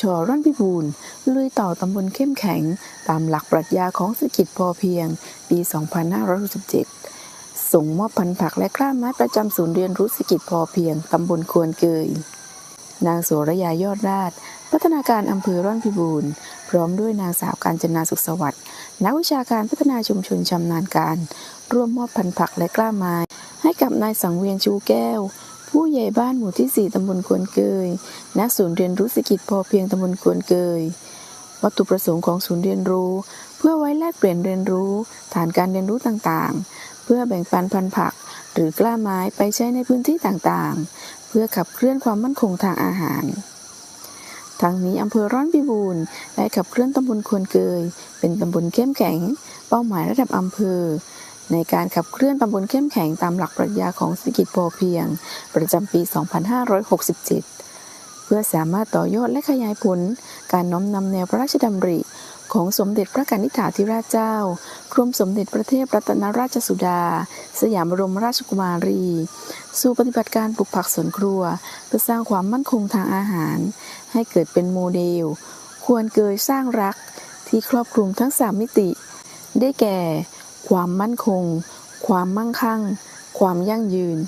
ชร่อนพิบูลลุยต่อตำบลเข้มแข็ง ตามหลักปรัชญาของเศรษฐกิจพอเพียง ปี 2567 ส่งมอบพันธุ์ผักและกล้าไม้ประจำศูนย์เรียนรู้เศรษฐกิจพอเพียง ตำบลควนเกย นางโสระยายอดราช พัฒนาการอำเภอร่อนพิบูลพร้อมด้วยนางสาวการจนาสุขสวัสดิ์ นักวิชาการพัฒนาชุมชนชำนาญการ ร่วมมอบพันธุ์ผักและกล้าไม้ ให้กับนายสังเวียนชูแก้ว ผู้ใหญ่บ้านหมู่ที่ 4 ตำบลควนเกยณศูนย์เรียนรู้เศรษฐกิจพอเพียงตำบลควนเกย วัตถุประสงค์ของศูนย์เรียนรู้ เพื่อไว้แลกเปลี่ยนเรียนรู้ ฐานการเรียนรู้ต่างๆ เพื่อแบ่งปันพันธุ์ผัก หรือกล้าไม้ไปใช้ในพื้นที่ต่างๆ เพื่อขับเคลื่อนความมั่นคงทางอาหารทั้งนี้อำเภอร้อนพิบูรณ์ได้ขับเคลื่อนตำบลควนเกย เป็นตำบลเข้มแข็ง เป้าหมายระดับอำเภอ ในการขับเคลื่อนตำบลเข้มแข็งตามหลักปรัชญาของเศรษฐกิจพอเพียง ประจำปี 2567 เพื่อสามารถต่อยอดและขยายผล การน้อมนำแนวพระราชดำริของสมเด็จพระกนิษฐาธิราชเจ้า กรมสมเด็จพระเทพรัตนราชสุดา สยามบรมราชกุมารี สู่ปฏิบัติการปลูกผักสวนครัว เพื่อสร้างความมั่นคงทางอาหาร ให้เกิดเป็นโมเดล ควรเกยสร้างรักที่ครอบคลุมทั้ง3มิติ ได้แก่ ความมั่นคง ความมั่งคั่ง ความยั่งยืน